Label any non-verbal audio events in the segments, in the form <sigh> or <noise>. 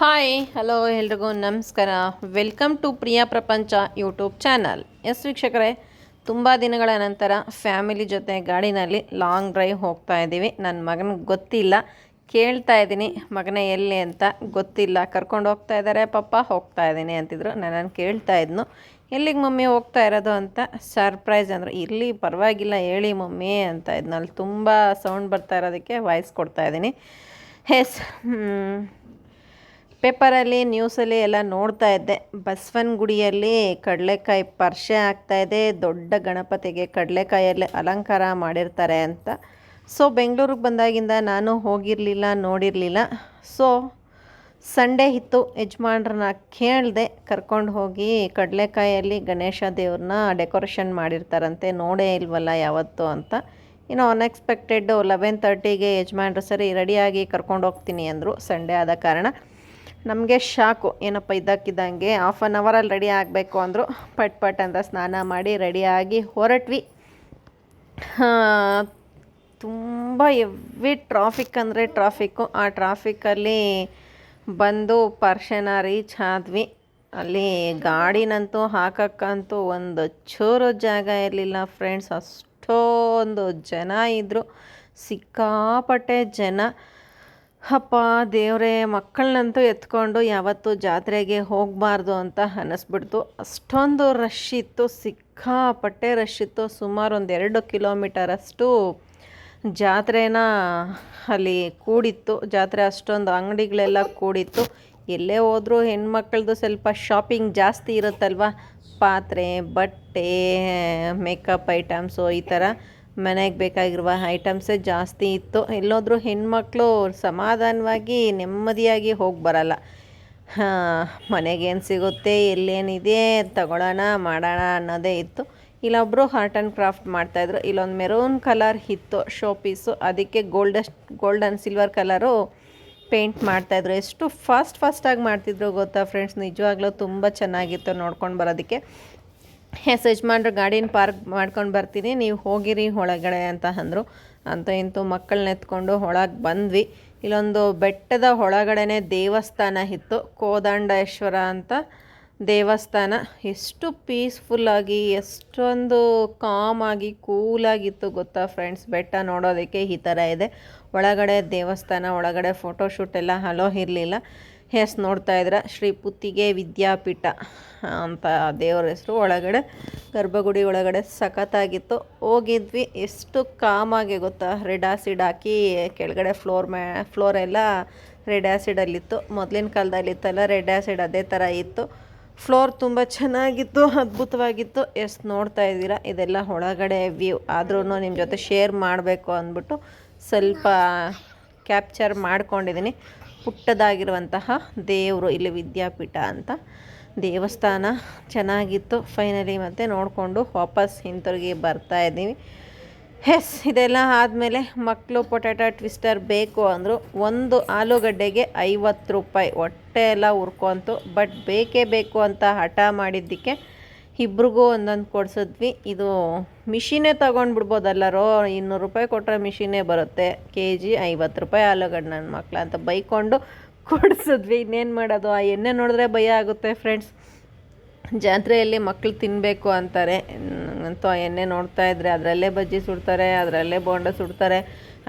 Hi hello ಎಲ್ರಿಗೂ ನಮಸ್ಕಾರ. Welcome to Priya ಪ್ರಪಂಚ ಯೂಟ್ಯೂಬ್ ಚಾನಲ್ ಎಸ್ ವೀಕ್ಷಕರೇ, ತುಂಬ ದಿನಗಳ ನಂತರ ಫ್ಯಾಮಿಲಿ ಜೊತೆ ಗಾಡಿನಲ್ಲಿ ಲಾಂಗ್ ಡ್ರೈವ್ ಹೋಗ್ತಾ ಇದ್ದೀವಿ. ನನ್ನ ಮಗನಿಗೆ ಗೊತ್ತಿಲ್ಲ. ಕೇಳ್ತಾ ಇದ್ದೀನಿ, ಮಗನೇ ಎಲ್ಲಿ ಅಂತ ಗೊತ್ತಿಲ್ಲ. ಕರ್ಕೊಂಡು ಹೋಗ್ತಾ ಇದ್ದಾರೆ ಪಪ್ಪ ಹೋಗ್ತಾ ಇದ್ದೀನಿ ಅಂತಿದ್ರು. ನಾನು ಕೇಳ್ತಾ ಇದ್ನು. ಎಲ್ಲಿಗೆ ಮಮ್ಮಿ ಹೋಗ್ತಾ ಇರೋದು ಅಂತ ಸರ್ಪ್ರೈಸ್ ಅಂದರು. ಇಲ್ಲಿ ಪರವಾಗಿಲ್ಲ, ಹೇಳಿ ಮಮ್ಮಿ ಅಂತ ಇದ್ನಲ್ಲಿ ತುಂಬ ಸೌಂಡ್ ಬರ್ತಾ ಇರೋದಕ್ಕೆ ವಾಯ್ಸ್ ಕೊಡ್ತಾ ಇದ್ದೀನಿ. ಎಸ್ ಪೇಪರಲ್ಲಿ, ನ್ಯೂಸಲ್ಲಿ ಎಲ್ಲ ನೋಡ್ತಾ ಇದ್ದೆ. ಬಸವನಗುಡಿಯಲ್ಲಿ ಕಡಲೆಕಾಯಿ ಪರಿಷೆ ಆಗ್ತಾಯಿದೆ ದೊಡ್ಡ ಗಣಪತಿಗೆ ಕಡಲೆಕಾಯಲ್ಲಿ ಅಲಂಕಾರ ಮಾಡಿರ್ತಾರೆ ಅಂತ. ಸೊ, ಬೆಂಗಳೂರಿಗೆ ಬಂದಾಗಿಂದ ನಾನು ಹೋಗಿರಲಿಲ್ಲ, ನೋಡಿರಲಿಲ್ಲ. ಸೊ, ಸಂಡೇ ಇತ್ತು. ಯಜಮಾನ್ರನ್ನ ಕೇಳಿದೆ, ಕರ್ಕೊಂಡು ಹೋಗಿ ಕಡಲೆಕಾಯಲ್ಲಿ ಗಣೇಶ ದೇವ್ರನ್ನ ಡೆಕೋರೇಷನ್ ಮಾಡಿರ್ತಾರಂತೆ. ನೋಡೇ ಇಲ್ವಲ್ಲ ಯಾವತ್ತು ಅಂತ. ಇನ್ನು ಅನ್ಎಕ್ಸ್ಪೆಕ್ಟೆಡ್ ಲೆವೆನ್ ತರ್ಟಿಗೆ ಯಜಮಾನ್ರು, ಸರಿ ರೆಡಿಯಾಗಿ ಕರ್ಕೊಂಡು ಹೋಗ್ತೀನಿ ಅಂದರು. ಸಂಡೇ ಆದ ಕಾರಣ. ನಮಗೆ ಶಾಕು. ಏನಪ್ಪ ಇದ್ದಕ್ಕಿದ್ದಂಗೆ ಹಾಫ್ ಆನ್ ಅವರಲ್ಲಿ ರೆಡಿ ಆಗಬೇಕು ಅಂದರು. ಪಟ್ ಪಟ್ ಅಂತ ಸ್ನಾನ ಮಾಡಿ ರೆಡಿಯಾಗಿ ಹೊರಟ್ವಿ. ತುಂಬ ಎವ್ರಿ ಟ್ರಾಫಿಕ್ ಅಂದರೆ ಟ್ರಾಫಿಕ್ಕು ಆ ಟ್ರಾಫಿಕ್ಕಲ್ಲಿ ಬಂದು ಪರ್ಷನ ರೀಚ್ ಆದ್ವಿ. ಅಲ್ಲಿ ಗಾಡಿನಂತೂ ಹಾಕಕ್ಕಂತೂ ಒಂದು ಚೂರು ಜಾಗ ಇರಲಿಲ್ಲ ಫ್ರೆಂಡ್ಸ್ ಅಷ್ಟೊಂದು ಜನ ಇದ್ದರು ಸಿಕ್ಕಾಪಟ್ಟೆ ಜನ. ಅಪ್ಪ, ದೇವರೇ, ಮಕ್ಕಳನ್ನಂತೂ ಎತ್ಕೊಂಡು ಯಾವತ್ತೂ ಜಾತ್ರೆಗೆ ಹೋಗಬಾರ್ದು ಅಂತ ಅನ್ನಿಸ್ಬಿಡ್ತು ಅಷ್ಟೊಂದು ರಶ್ ಇತ್ತು, ಸಿಕ್ಕಾಪಟ್ಟೆ ರಶ್ ಇತ್ತು. ಸುಮಾರು ಒಂದು ಎರಡು ಕಿಲೋಮೀಟರಷ್ಟು ಜಾತ್ರೆನ ಅಲ್ಲಿ ಕೂಡಿತ್ತು. ಜಾತ್ರೆ ಅಷ್ಟೊಂದು ಅಂಗಡಿಗಳೆಲ್ಲ ಕೂಡಿತ್ತು. ಎಲ್ಲೇ ಹೋದರೂ ಹೆಣ್ಮಕ್ಳದ್ದು ಸ್ವಲ್ಪ ಶಾಪಿಂಗ್ ಜಾಸ್ತಿ ಇರುತ್ತಲ್ವ? ಪಾತ್ರೆ, ಬಟ್ಟೆ ಮೇಕಪ್ ಐಟಮ್ಸು ಈ ಥರ. ಮನೆಗೆ ಬೇಕಾಗಿರುವ ಐಟಮ್ಸೇ ಜಾಸ್ತಿ ಇತ್ತು. ಎಲ್ಲೋದ್ರೂ ಹೆಣ್ಮಕ್ಳು ಸಮಾಧಾನವಾಗಿ ನೆಮ್ಮದಿಯಾಗಿ ಹೋಗಿ ಬರಲ್ಲ. ಮನೆಗೇನು ಸಿಗುತ್ತೆ, ಎಲ್ಲೇನಿದೆ ತಗೊಳ್ಳೋಣ ಮಾಡೋಣ ಅನ್ನೋದೇ ಇತ್ತು. ಇಲ್ಲೊಬ್ಬರು ಆರ್ಟ್ ಆ್ಯಂಡ್ ಕ್ರಾಫ್ಟ್ ಮಾಡ್ತಾಯಿದ್ರು ಇಲ್ಲೊಂದು ಮೆರೂನ್ ಕಲರ್ ಇತ್ತು ಶೋ ಪೀಸು ಅದಕ್ಕೆ gold dust and silver colour paint ಮಾಡ್ತಾಯಿದ್ರು ಎಷ್ಟು ಫಾಸ್ಟ್ ಫಾಸ್ಟಾಗಿ ಮಾಡ್ತಿದ್ರು ಗೊತ್ತಾ ಫ್ರೆಂಡ್ಸ್ ನಿಜವಾಗ್ಲೂ ತುಂಬ ಚೆನ್ನಾಗಿತ್ತು ನೋಡ್ಕೊಂಡು ಬರೋದಕ್ಕೆ. ಎಸ್ ಯಜಮಾನ್ರು ಗಾಡಿನ ಪಾರ್ಕ್ ಮಾಡ್ಕೊಂಡು ಬರ್ತೀನಿ, ನೀವು ಹೋಗಿರಿ ಒಳಗಡೆ ಅಂತ ಅಂದರು. ಅಂತ ಇಂತೂ ಮಕ್ಕಳನ್ನ ಎತ್ಕೊಂಡು ಒಳಗೆ ಬಂದ್ವಿ. ಇಲ್ಲೊಂದು ಬೆಟ್ಟದ ಒಳಗಡೆನೆ ದೇವಸ್ಥಾನ ಇತ್ತು, ಕೋದಂಡೇಶ್ವರ ಅಂತ ದೇವಸ್ಥಾನ. ಎಷ್ಟು ಪೀಸ್ಫುಲ್ಲಾಗಿ ಎಷ್ಟೊಂದು ಕಾಮಾಗಿ ಕೂಲಾಗಿತ್ತು ಗೊತ್ತಾ ಫ್ರೆಂಡ್ಸ್ ಬೆಟ್ಟ ನೋಡೋದಕ್ಕೆ ಈ ಥರ ಇದೆ. ಒಳಗಡೆ ದೇವಸ್ಥಾನ, ಒಳಗಡೆ ಫೋಟೋಶೂಟ್ ಎಲ್ಲ ಹಲೋ ಇರಲಿಲ್ಲ. ಎಸ್ ನೋಡ್ತಾ ಇದ್ರ ಶ್ರೀ ಪುತ್ತಿಗೆ ವಿದ್ಯಾಪೀಠ ಅಂತ ದೇವರ ಹೆಸರು. ಒಳಗಡೆ, ಗರ್ಭಗುಡಿ ಒಳಗಡೆ ಸಖತ್ತಾಗಿತ್ತು. ಹೋಗಿದ್ವಿ. ಎಷ್ಟು ಕಾಮಾಗಿ ಗೊತ್ತಾ ರೆಡ್ ಆಸಿಡ್ ಹಾಕಿ ಕೆಳಗಡೆ ಫ್ಲೋರ್ ಮ್ಯಾ ಫ್ಲೋರ್ ಎಲ್ಲ ರೆಡ್ ಆ್ಯಸಿಡಲ್ಲಿತ್ತು ಮೊದಲಿನ ಕಾಲದಲ್ಲಿತ್ತಲ್ಲ ರೆಡ್ ಆ್ಯಸಿಡ್ ಅದೇ ಥರ ಇತ್ತು. ಫ್ಲೋರ್ ತುಂಬ ಚೆನ್ನಾಗಿತ್ತು, ಅದ್ಭುತವಾಗಿತ್ತು. ಎಷ್ಟು ನೋಡ್ತಾ ಇದ್ದೀರಾ? ಇದೆಲ್ಲ ಒಳಗಡೆ ವ್ಯೂ ಆದ್ರೂ ನಿಮ್ಮ ಜೊತೆ ಶೇರ್ ಮಾಡಬೇಕು ಅಂದ್ಬಿಟ್ಟು ಸ್ವಲ್ಪ ಕ್ಯಾಪ್ಚರ್ ಮಾಡ್ಕೊಂಡಿದ್ದೀನಿ. ಪುಟ್ಟದಾಗಿರುವಂತಹ ದೇವರು ಇಲ್ಲಿ ವಿದ್ಯಾಪೀಠ ಅಂತ. ದೇವಸ್ಥಾನ ಚೆನ್ನಾಗಿತ್ತು. ಫೈನಲಿ ಮತ್ತೆ ನೋಡಿಕೊಂಡು ವಾಪಸ್ ಹಿಂತಿರುಗಿ ಬರ್ತಾ ಇದ್ದೀವಿ. ಎಸ್ ಇದೆಲ್ಲ ಆದಮೇಲೆ ಮಕ್ಕಳು ಪೊಟ್ಯಾಟೊ ಟ್ವಿಸ್ಟರ್ ಬೇಕು ಅಂದರು ಒಂದು ಆಲೂಗಡ್ಡೆಗೆ ಐವತ್ತು ರೂಪಾಯಿ. ಹೊಟ್ಟೆ ಎಲ್ಲ ಉರ್ಕೊಂತು. ಬಟ್ ಬೇಕೇ ಬೇಕು ಅಂತ ಹಠ ಮಾಡಿದ್ದಕ್ಕೆ ಇಬ್ರಿಗೂ ಒಂದೊಂದು ಕೊಡಿಸಿದ್ವಿ. ಇದು ಮಿಷಿನೇ ತೊಗೊಂಡ್ಬಿಡ್ಬೋದಲ್ಲರೋ, ಇನ್ನೂರು ರೂಪಾಯಿ ಕೊಟ್ಟರೆ ಮಿಷಿನೇ ಬರುತ್ತೆ. ಕೆ ಜಿ ಐವತ್ತು ರೂಪಾಯಿ ಆಲೂಗಡ್ಡೆ ನನ್ನ ಮಕ್ಳು ಅಂತ ಬೈಕೊಂಡು ಕೊಡಿಸಿದ್ವಿ. ಇನ್ನೇನು ಮಾಡೋದು? ಆ ಎಣ್ಣೆ ನೋಡಿದ್ರೆ ಭಯ ಆಗುತ್ತೆ ಫ್ರೆಂಡ್ಸ್ ಜಾತ್ರೆಯಲ್ಲಿ ಮಕ್ಕಳು ತಿನ್ನಬೇಕು ಅಂತಾರೆ. ಅಂತೂ ಆ ಎಣ್ಣೆ ನೋಡ್ತಾ ಇದ್ರೆ ಅದರಲ್ಲೇ ಬಜ್ಜಿ ಸುಡ್ತಾರೆ, ಅದರಲ್ಲೇ ಬೋಂಡ ಸುಡ್ತಾರೆ,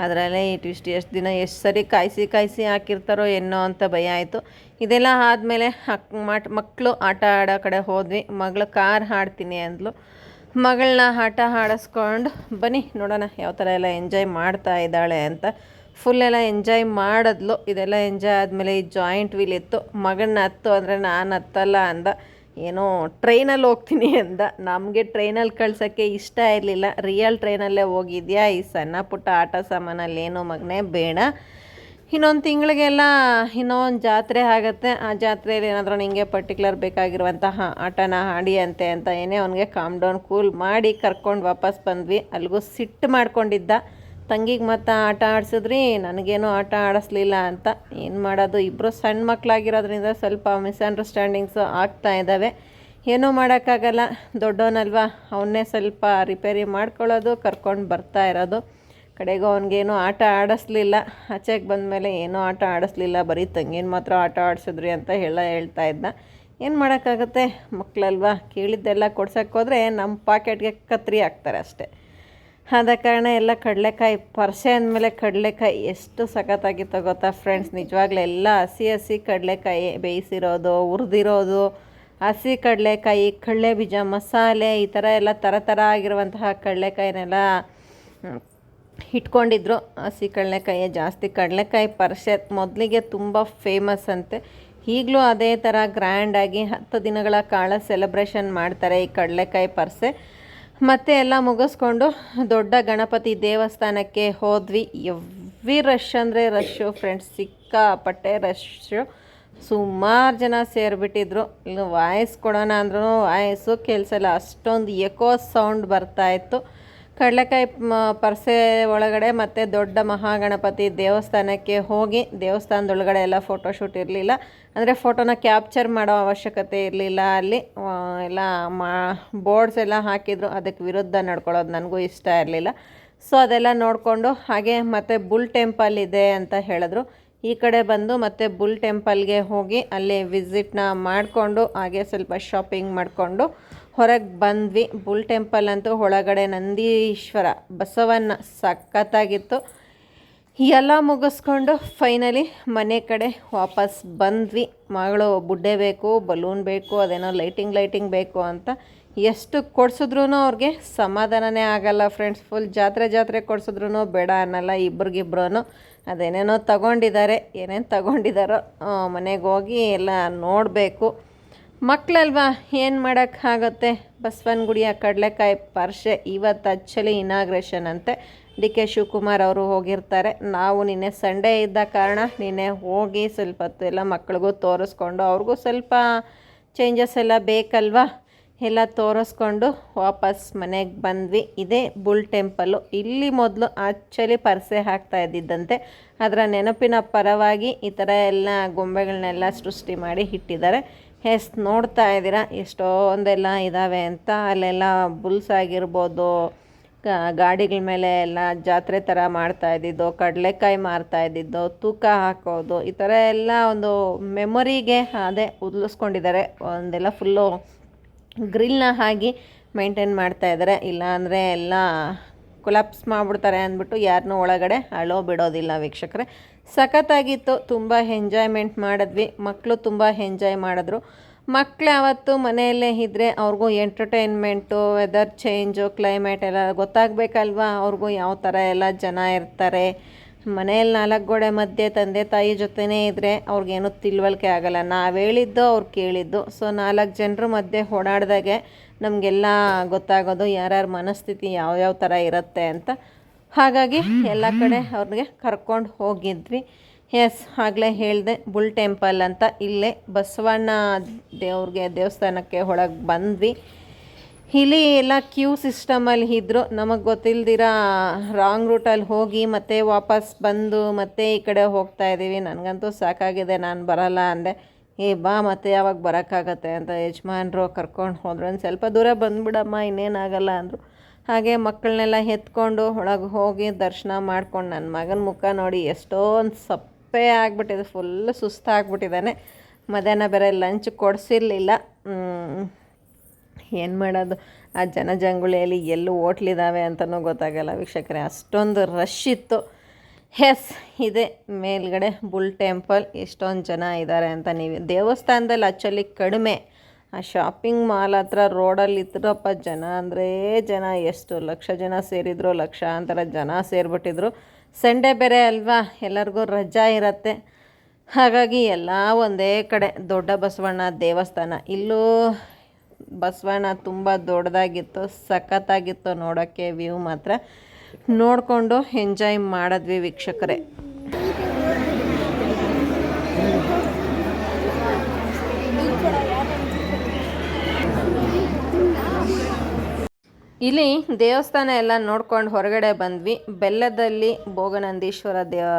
ಅದರಲ್ಲೇ ಇಷ್ಟು ಎಷ್ಟು ದಿನ ಎಷ್ಟು ಸರಿ ಕಾಯಿಸಿ ಕಾಯಿಸಿ ಹಾಕಿರ್ತಾರೋ ಏನೋ ಅಂತ ಭಯ ಆಯಿತು. ಇದೆಲ್ಲ ಆದಮೇಲೆ ಅಕ್ ಮಟ್ ಮಕ್ಕಳು ಆಟ ಆಡೋ ಕಡೆ ಹೋದ್ವಿ. ಮಗಳು ಕಾರ್ ಹಾಡ್ತೀನಿ ಅಂದ್ಲು. ಮಗಳನ್ನ ಆಟ ಆಡಿಸ್ಕೊಂಡು ಬನ್ನಿ ನೋಡೋಣ ಯಾವ ಥರ ಎಲ್ಲ ಎಂಜಾಯ್ ಮಾಡ್ತಾ ಇದ್ದಾಳೆ ಅಂತ. ಫುಲ್ ಎಲ್ಲ ಎಂಜಾಯ್ ಮಾಡಿದ್ಲು. ಇದೆಲ್ಲ ಎಂಜಾಯ್ ಆದಮೇಲೆ ಈ ಜಾಯಿಂಟ್ ವೀಲ್ ಇತ್ತು. ಮಗಳನ್ನ ಹತ್ತು ಅಂದರೆ ನಾನು ಹತ್ತಲ್ಲ ಅಂದ. ಏನೋ ಟ್ರೈನಲ್ಲಿ ಹೋಗ್ತೀನಿ <laughs> ಅಂದ. ನಮಗೆ ಟ್ರೈನಲ್ಲಿ ಕಳ್ಸೋಕ್ಕೆ ಇಷ್ಟ ಇರಲಿಲ್ಲ. ರಿಯಲ್ ಟ್ರೈನಲ್ಲೇ ಹೋಗಿದ್ಯಾ? ಈ ಸಣ್ಣ ಪುಟ್ಟ ಆಟ ಸಾಮಾನಲ್ಲಿ ಏನೋ ಮಗನೇ ಬೇಡ. ಇನ್ನೊಂದು ತಿಂಗಳಿಗೆಲ್ಲ ಇನ್ನೊಂದು ಜಾತ್ರೆ ಆಗುತ್ತೆ. ಆ ಜಾತ್ರೆಯಲ್ಲಿ ಏನಾದರೂ ನಿಮಗೆ ಪರ್ಟಿಕ್ಯುಲರ್ ಬೇಕಾಗಿರುವಂತಹ ಆಟನ ಆಡಿ ಅಂತೆ ಅಂತ ಏನೇ ಅವನಿಗೆ ಕಾಮ್ ಡೌನ್ ಕೂಲ್ ಮಾಡಿ ಕರ್ಕೊಂಡು ವಾಪಸ್ ಬಂದ್ವಿ. ಅಲ್ಲಿಗೂ ಸಿಟ್ಟು ಮಾಡ್ಕೊಂಡಿದ್ದ. ತಂಗಿಗೆ ಮತ್ತು ಆಟ ಆಡಿಸಿದ್ರಿ, ನನಗೇನು ಆಟ ಆಡಿಸ್ಲಿಲ್ಲ ಅಂತ. ಏನು ಮಾಡೋದು? ಇಬ್ಬರು ಸಣ್ಣ ಮಕ್ಕಳಾಗಿರೋದ್ರಿಂದ ಸ್ವಲ್ಪ ಮಿಸ್ಅಂಡರ್ಸ್ಟ್ಯಾಂಡಿಂಗ್ಸು ಆಗ್ತಾ ಇದ್ದಾವೆ ಏನೂ ಮಾಡೋಕ್ಕಾಗಲ್ಲ. ದೊಡ್ಡವನಲ್ವ ಅವನ್ನೇ ಸ್ವಲ್ಪ ರಿಪೇರಿ ಮಾಡ್ಕೊಳ್ಳೋದು, ಕರ್ಕೊಂಡು ಬರ್ತಾ ಇರೋದು. ಕಡೆಗೂ ಅವನಿಗೇನು ಆಟ ಆಡಿಸ್ಲಿಲ್ಲ. ಆಚೆಗೆ ಬಂದಮೇಲೆ ಏನೂ ಆಟ ಆಡಿಸ್ಲಿಲ್ಲ. ಬರೀ ತಂಗಿನ ಮಾತ್ರ ಆಟ ಆಡಿಸಿದ್ರಿ ಅಂತ ಹೇಳ ಹೇಳ್ತಾ ಇದ್ದ ಏನು ಮಾಡೋಕ್ಕಾಗುತ್ತೆ ಮಕ್ಕಳಲ್ವಾ ಕೇಳಿದ್ದೆಲ್ಲ ಕೊಡ್ಸೋಕ್ಕೆ ಹೋದರೆ ನಮ್ಮ ಪಾಕೆಟ್ಗೆ ಕತ್ರಿ ಹಾಕ್ತಾರೆ ಅಷ್ಟೇ. ಆದ ಕಾರಣ ಎಲ್ಲ ಕಡಲೆಕಾಯಿ, ಪರ್ಸೆ ಅಂದಮೇಲೆ ಕಡಲೆಕಾಯಿ ಎಷ್ಟು ಸಖತ್ತಾಗಿತ್ತು ಗೊತ್ತಾ ಫ್ರೆಂಡ್ಸ್ ನಿಜವಾಗ್ಲೂ ಎಲ್ಲ ಹಸಿ ಹಸಿ ಕಡಲೆಕಾಯಿ ಬೇಯಿಸಿರೋದು, ಹುರಿದಿರೋದು. ಹಸಿ ಕಡಲೆಕಾಯಿ, ಕಡಲೆ ಬೀಜ, ಮಸಾಲೆ ಈ ಥರ ಎಲ್ಲ ಥರ ಥರ ಆಗಿರುವಂತಹ ಕಡಲೆಕಾಯಿನೆಲ್ಲ ಇಟ್ಕೊಂಡಿದ್ರು ಹಸಿ ಕಡಲೆಕಾಯಿ, ಜಾಸ್ತಿ ಕಡಲೆಕಾಯಿ ಪರ್ಸೆ ಮೊದಲಿಗೆ ತುಂಬ ಫೇಮಸ್ ಅಂತೆ. ಈಗಲೂ ಅದೇ ಥರ ಗ್ರ್ಯಾಂಡಾಗಿ ಹತ್ತು ದಿನಗಳ ಕಾಲ ಸೆಲೆಬ್ರೇಷನ್ ಮಾಡ್ತಾರೆ ಈ ಕಡಲೆಕಾಯಿ ಪರ್ಸೆ ಮತ್ತೆ ಎಲ್ಲ ಮುಗಿಸ್ಕೊಂಡು ದೊಡ್ಡ ಗಣಪತಿ ದೇವಸ್ಥಾನಕ್ಕೆ ಹೋದ್ವಿ. ಎವ್ರಿ ರಶ್ ಅಂದರೆ ರಶ್ಶು ಫ್ರೆಂಡ್ಸ್ ಸಿಕ್ಕಾಪಟ್ಟೆ ರಶ್ಶು ಸುಮಾರು ಜನ ಸೇರಿಬಿಟ್ಟಿದ್ರು. ವಾಯ್ಸ್ ಕೊಡೋಣ ಅಂದ್ರೂ ವಾಯ್ಸು ಕೆಲಸ ಅಷ್ಟೊಂದು ಎಕೋ ಸೌಂಡ್ ಬರ್ತಾಯಿತ್ತು ಕಡಲೆಕಾಯಿ ಪರ್ಸೆ ಒಳಗಡೆ ಮತ್ತು ದೊಡ್ಡ ಮಹಾಗಣಪತಿ ದೇವಸ್ಥಾನಕ್ಕೆ ಹೋಗಿ ದೇವಸ್ಥಾನದೊಳಗಡೆ ಎಲ್ಲ ಫೋಟೋಶೂಟ್ ಇರಲಿಲ್ಲ. ಅಂದರೆ ಫೋಟೋನ ಕ್ಯಾಪ್ಚರ್ ಮಾಡೋ ಅವಶ್ಯಕತೆ ಇರಲಿಲ್ಲ ಅಲ್ಲಿ. ಎಲ್ಲ ಮಾ ಬೋರ್ಡ್ಸ್ ಎಲ್ಲ ಹಾಕಿದ್ರು. ಅದಕ್ಕೆ ವಿರುದ್ಧ ನಡ್ಕೊಳ್ಳೋದು ನನಗೂ ಇಷ್ಟ ಇರಲಿಲ್ಲ. ಸೊ ಅದೆಲ್ಲ ನೋಡಿಕೊಂಡು ಹಾಗೆ ಮತ್ತು ಬುಲ್ ಟೆಂಪಲ್ ಇದೆ ಅಂತ ಹೇಳಿದ್ರು. ಈ ಕಡೆ ಬಂದು ಮತ್ತೆ ಬುಲ್ ಟೆಂಪಲ್ಗೆ ಹೋಗಿ ಅಲ್ಲಿ ವಿಸಿಟ್ನ ಮಾಡಿಕೊಂಡು ಹಾಗೆ ಸ್ವಲ್ಪ ಶಾಪಿಂಗ್ ಮಾಡಿಕೊಂಡು ಹೊರಗೆ ಬಂದ್ವಿ. ಬುಲ್ ಟೆಂಪಲ್ ಅಂತೂ ಒಳಗಡೆ ನಂದೀಶ್ವರ ಬಸವಣ್ಣ ಸಖತ್ತಾಗಿತ್ತು. ಎಲ್ಲ ಮುಗಿಸ್ಕೊಂಡು ಫೈನಲಿ ಮನೆ ಕಡೆ ವಾಪಸ್ ಬಂದ್ವಿ. ಮಗಳು ಬುಡ್ಡೆ ಬೇಕು ಬಲೂನ್ ಬೇಕು, ಅದೇನೋ ಲೈಟಿಂಗ್ ಲೈಟಿಂಗ್ ಬೇಕು ಅಂತ. ಎಷ್ಟು ಕೊಡ್ಸಿದ್ರೂ ಅವ್ರಿಗೆ ಸಮಾಧಾನನೇ ಆಗಲ್ಲ ಫ್ರೆಂಡ್ಸ್ ಫುಲ್ ಜಾತ್ರೆ ಜಾತ್ರೆ ಕೊಡ್ಸಿದ್ರೂ ಬೇಡ ಅನ್ನಲ್ಲ ಇಬ್ರಿಗಿಬ್ರು ಅದೇನೇನೋ ತಗೊಂಡಿದ್ದಾರೆ, ಏನೇನು ತಗೊಂಡಿದ್ದಾರೋ ಮನೆಗೆ ಹೋಗಿ ಎಲ್ಲ ನೋಡಬೇಕು. ಮಕ್ಕಳಲ್ವಾ ಏನು ಮಾಡೋಕ್ಕಾಗತ್ತೆ ಬಸವನ ಗುಡಿಯ ಕಡಲೆಕಾಯಿ ಪರ್ಷೆ ಇವತ್ತು ಆ್ಯಕ್ಚುಲಿ ಇನಾಗ್ರೇಷನ್ ಅಂತೆ. ಡಿ ಕೆ ಶಿವಕುಮಾರ್ ಅವರು ಹೋಗಿರ್ತಾರೆ. ನಾವು ನಿನ್ನೆ ಸಂಡೇ ಇದ್ದ ಕಾರಣ ನಿನ್ನೆ ಹೋಗಿ ಸ್ವಲ್ಪ ಹೊತ್ತು ಎಲ್ಲ ಮಕ್ಳಿಗೂ ತೋರಿಸ್ಕೊಂಡು ಅವ್ರಿಗೂ ಸ್ವಲ್ಪ ಚೇಂಜಸ್ ಎಲ್ಲ ಬೇಕಲ್ವಾ? ಎಲ್ಲ ತೋರಿಸ್ಕೊಂಡು ವಾಪಸ್ ಮನೆಗೆ ಬಂದ್ವಿ. ಇದೇ ಬುಲ್ ಟೆಂಪಲ್ಲು. ಇಲ್ಲಿ ಮೊದಲು ಆ್ಯಕ್ಚುಲಿ ಪರ್ಸೆ ಹಾಕ್ತಾ ಇದ್ದಿದ್ದಂತೆ. ಅದರ ನೆನಪಿನ ಪರವಾಗಿ ಈ ಥರ ಎಲ್ಲ ಗೊಂಬೆಗಳನ್ನೆಲ್ಲ ಸೃಷ್ಟಿ ಮಾಡಿ ಇಟ್ಟಿದ್ದಾರೆ. ಎಸ್ ನೋಡ್ತಾ ಇದ್ದೀರಾ? ಎಷ್ಟೊಂದೆಲ್ಲ ಇದ್ದಾವೆ ಅಂತ. ಅಲ್ಲೆಲ್ಲ ಬುಲ್ಸ್ ಆಗಿರ್ಬೋದು ಗಾಡಿಗಳ ಮೇಲೆ ಎಲ್ಲ ಜಾತ್ರೆ ಥರ ಮಾಡ್ತಾ ಇದ್ದಿದ್ದು, ಕಡಲೆಕಾಯಿ ಮಾರ್ತಾ ಇದ್ದಿದ್ದು, ತೂಕ ಹಾಕೋದು, ಈ ಥರ ಎಲ್ಲ ಒಂದು ಮೆಮೊರಿಗೆ ಅದೇ ಉದ್ಲಿಸ್ಕೊಂಡಿದ್ದಾರೆ. ಒಂದೆಲ್ಲ ಫುಲ್ಲು ಗ್ರಿಲ್ನ ಹಾಕಿ ಮೇಂಟೈನ್ ಮಾಡ್ತಾ ಇದ್ದಾರೆ. ಇಲ್ಲಾಂದರೆ ಎಲ್ಲ ಕೊಲಾಪ್ಸ್ ಮಾಡಿಬಿಡ್ತಾರೆ ಅಂದ್ಬಿಟ್ಟು ಯಾರನ್ನೂ ಒಳಗಡೆ ಅಳೋ ಬಿಡೋದಿಲ್ಲ ವೀಕ್ಷಕರೇ. ಸಖತ್ತಾಗಿತ್ತು, ತುಂಬ ಎಂಜಾಯ್ಮೆಂಟ್ ಮಾಡಿದ್ವಿ. ಮಕ್ಕಳು ತುಂಬ ಎಂಜಾಯ್ ಮಾಡಿದ್ರು. ಮಕ್ಕಳು ಯಾವತ್ತು ಮನೆಯಲ್ಲೇ ಇದ್ದರೆ ಅವ್ರಿಗೂ ಎಂಟರ್ಟೈನ್ಮೆಂಟು ವೆದರ್ ಚೇಂಜು ಕ್ಲೈಮೇಟ್ ಎಲ್ಲ ಗೊತ್ತಾಗಬೇಕಲ್ವಾ? ಅವ್ರಿಗೂ ಯಾವ ಥರ ಎಲ್ಲ ಜನ ಇರ್ತಾರೆ? ಮನೆಯಲ್ಲಿ ನಾಲ್ಕು ಗೋಡೆ ಮಧ್ಯೆ ತಂದೆ ತಾಯಿ ಜೊತೆನೇ ಇದ್ದರೆ ಅವ್ರಿಗೇನು ತಿಳುವಳಿಕೆ ಆಗಲ್ಲ. ನಾವು ಹೇಳಿದ್ದು ಅವ್ರು ಕೇಳಿದ್ದು. ಸೊ ನಾಲ್ಕು ಜನರ ಮಧ್ಯೆ ಓಡಾಡ್ದಾಗೆ ನಮಗೆಲ್ಲ ಗೊತ್ತಾಗೋದು ಯಾರ್ಯಾರ ಮನಸ್ಥಿತಿ ಯಾವ್ಯಾವ ಥರ ಇರುತ್ತೆ ಅಂತ. ಹಾಗಾಗಿ ಎಲ್ಲ ಕಡೆ ಅವ್ರಿಗೆ ಕರ್ಕೊಂಡು ಹೋಗಿದ್ವಿ. ಎಸ್ ಆಗಲೇ ಹೇಳಿದೆ, ಬುಲ್ ಟೆಂಪಲ್ ಅಂತ. ಇಲ್ಲೇ ಬಸವಣ್ಣ ದೇವ್ರಿಗೆ ದೇವಸ್ಥಾನಕ್ಕೆ ಒಳಗೆ ಬಂದ್ವಿ. ಇಲ್ಲಿ ಎಲ್ಲ ಕ್ಯೂ ಸಿಸ್ಟಮಲ್ಲಿ ಇದ್ದರು ನಮಗೆ ಗೊತ್ತಿಲ್ದಿರ ರಾಂಗ್ ರೂಟಲ್ಲಿ ಹೋಗಿ ಮತ್ತೆ ವಾಪಸ್ ಬಂದು ಮತ್ತೆ ಈ ಕಡೆ ಹೋಗ್ತಾ ಇದ್ದೀವಿ ನನಗಂತೂ ಸಾಕಾಗಿದೆ, ನಾನು ಬರಲ್ಲ ಅಂದೆ. ಏ ಬಾ ಮತ್ತೆ ಯಾವಾಗ ಬರೋಕ್ಕಾಗತ್ತೆ ಅಂತ ಯಜಮಾನ್ರು ಕರ್ಕೊಂಡು ಹೋದ್ರು. ಒಂದು ಸ್ವಲ್ಪ ದೂರ ಬಂದುಬಿಡಮ್ಮ, ಇನ್ನೇನಾಗಲ್ಲ ಅಂದರು. ಹಾಗೆ ಮಕ್ಕಳನ್ನೆಲ್ಲ ಎತ್ಕೊಂಡು ಒಳಗೆ ಹೋಗಿ ದರ್ಶನ ಮಾಡ್ಕೊಂಡು ನನ್ನ ಮಗನ ಮುಖ ನೋಡಿ ಎಷ್ಟೊಂದು ಸಪ್ಪೆ ಆಗಿಬಿಟ್ಟಿದೆ ಫುಲ್ ಸುಸ್ತಾಗ್ಬಿಟ್ಟಿದ್ದಾನೆ ಮಧ್ಯಾಹ್ನ ಬೇರೆ ಲಂಚ್ ಕೊಡಿಸಿರ್ಲಿಲ್ಲ. ಏನು ಮಾಡೋದು? ಆ ಜನಜಂಗುಳಿಯಲ್ಲಿ ಎಲ್ಲೂ ಹೋಟ್ಲಿದ್ದಾವೆ ಅಂತಲೂ ಗೊತ್ತಾಗಲ್ಲ. ವೀಕ್ಷಕರೇ, ಅಷ್ಟೊಂದು ರಶ್ ಇತ್ತು. ಎಸ್ ಇದೆ. ಮೇಲ್ಗಡೆ ಬುಲ್ ಟೆಂಪಲ್. ಎಷ್ಟೊಂದು ಜನ ಇದ್ದಾರೆ ಅಂತ ನೀವು ದೇವಸ್ಥಾನದಲ್ಲಿ ಆ್ಯಕ್ಚುಲಿ ಕಡಿಮೆ. ಆ ಶಾಪಿಂಗ್ ಮಾಲ್ ಹತ್ರ ರೋಡಲ್ಲಿ ಇದ್ರಪ್ಪ ಜನ ಅಂದರೆ ಜನ ಎಷ್ಟು? ಲಕ್ಷ ಜನ ಸೇರಿದ್ರು, ಲಕ್ಷಾಂತರ ಜನ ಸೇರಿಬಿಟ್ಟಿದ್ರು. ಸಂಡೇ ಬೇರೆ ಅಲ್ವಾ? ಎಲ್ಲರಿಗೂ ರಜಾ ಇರತ್ತೆ. ಹಾಗಾಗಿ ಎಲ್ಲ ಒಂದೇ ಕಡೆ. ದೊಡ್ಡ ಬಸವಣ್ಣ ದೇವಸ್ಥಾನ. ಇಲ್ಲೂ ಬಸವಣ್ಣ ತುಂಬ ದೊಡ್ಡದಾಗಿತ್ತು, ಸಖತ್ತಾಗಿತ್ತು ನೋಡೋಕ್ಕೆ ವ್ಯೂ ಮಾತ್ರ. ನೋಡಿಕೊಂಡು ಎಂಜಾಯ್ ಮಾಡಿದ್ವಿ ವೀಕ್ಷಕರೇ. ಇಲ್ಲಿ ದೇವಸ್ಥಾನ ಎಲ್ಲ ನೋಡ್ಕೊಂಡು ಹೊರಗಡೆ ಬಂದ್ವಿ. ಬೆಲ್ಲದಲ್ಲಿ ಭೋಗನಂದೀಶ್ವರ ದೇವ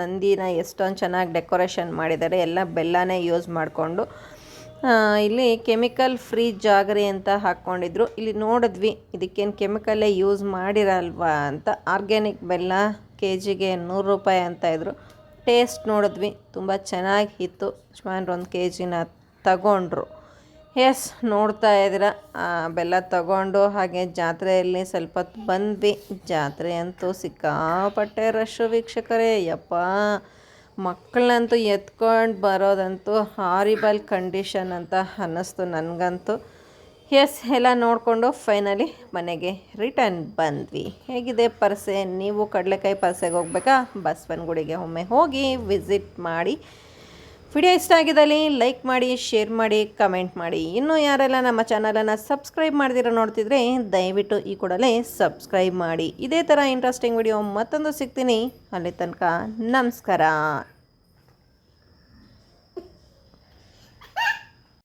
ನಂದಿನ ಎಷ್ಟೊಂದು ಚೆನ್ನಾಗಿ ಡೆಕೋರೇಷನ್ ಮಾಡಿದ್ದಾರೆ. ಎಲ್ಲ ಬೆಲ್ಲನೇ ಯೂಸ್ ಮಾಡಿಕೊಂಡು ಇಲ್ಲಿ ಕೆಮಿಕಲ್ ಫ್ರೀ ಜಾಗರಿ ಅಂತ ಹಾಕ್ಕೊಂಡಿದ್ರು. ಇಲ್ಲಿ ನೋಡಿದ್ವಿ, ಇದಕ್ಕೇನು ಕೆಮಿಕಲ್ಲೇ ಯೂಸ್ ಮಾಡಿರಲ್ವಾ ಅಂತ. ಆರ್ಗ್ಯಾನಿಕ್ ಬೆಲ್ಲ ಕೆ ಜಿಗೆ ನೂರು ರೂಪಾಯಿ ಅಂತ ಇದ್ರು. ಟೇಸ್ಟ್ ನೋಡಿದ್ವಿ, ತುಂಬ ಚೆನ್ನಾಗಿತ್ತು ಯಜಮಾನ್ರು ಒಂದು ಕೆ ಜಿನ ತಗೊಂಡ್ರು. ಎಸ್, ನೋಡ್ತಾ ಇದ್ದೀರ. ಬೆಲ್ಲ ತಗೊಂಡು ಹಾಗೆ ಜಾತ್ರೆಯಲ್ಲಿ ಸ್ವಲ್ಪ ಬಂದ್ವಿ. ಜಾತ್ರೆ ಅಂತೂ ಸಿಕ್ಕಾಪಟ್ಟೆ ರಶ್ಶು ವೀಕ್ಷಕರೇ, ಯಪ್ಪ. ಮಕ್ಕಳನ್ನಂತೂ ಎತ್ಕೊಂಡು ಬರೋದಂತೂ ಹಾರಿಬಲ್ ಕಂಡೀಷನ್ ಅಂತ ಅನ್ನಿಸ್ತು ನನಗಂತೂ. ಎಸ್ ಎಲ್ಲ ನೋಡಿಕೊಂಡು ಫೈನಲಿ ಮನೆಗೆ ರಿಟರ್ನ್ ಬಂದ್ವಿ. ಹೇಗಿದೆ ಪರ್ಸೆ? ನೀವು ಕಡಲೆಕಾಯಿ ಪರ್ಸೆಗೆ ಹೋಗ್ಬೇಕಾ? ಬಸವನಗುಡಿಗೆ ಒಮ್ಮೆ ಹೋಗಿ ವಿಸಿಟ್ ಮಾಡಿ. ವಿಡಿಯೋ ಇಷ್ಟ ಆಗಿದ್ದಲ್ಲಿ ಲೈಕ್ ಮಾಡಿ, ಶೇರ್ ಮಾಡಿ, ಕಮೆಂಟ್ ಮಾಡಿ. ಇನ್ನೂ ಯಾರೆಲ್ಲ ನಮ್ಮ ಚಾನಲನ್ನು ಸಬ್ಸ್ಕ್ರೈಬ್ ಮಾಡ್ದಿರೋ ನೋಡ್ತಿದ್ರೆ ದಯವಿಟ್ಟು ಈ ಕೂಡಲೇ ಸಬ್ಸ್ಕ್ರೈಬ್ ಮಾಡಿ. ಇದೇ ಥರ ಇಂಟ್ರೆಸ್ಟಿಂಗ್ ವಿಡಿಯೋ ಮತ್ತೊಂದು ಸಿಗ್ತೀನಿ. ಅಲ್ಲಿ ತನಕ ನಮಸ್ಕಾರ.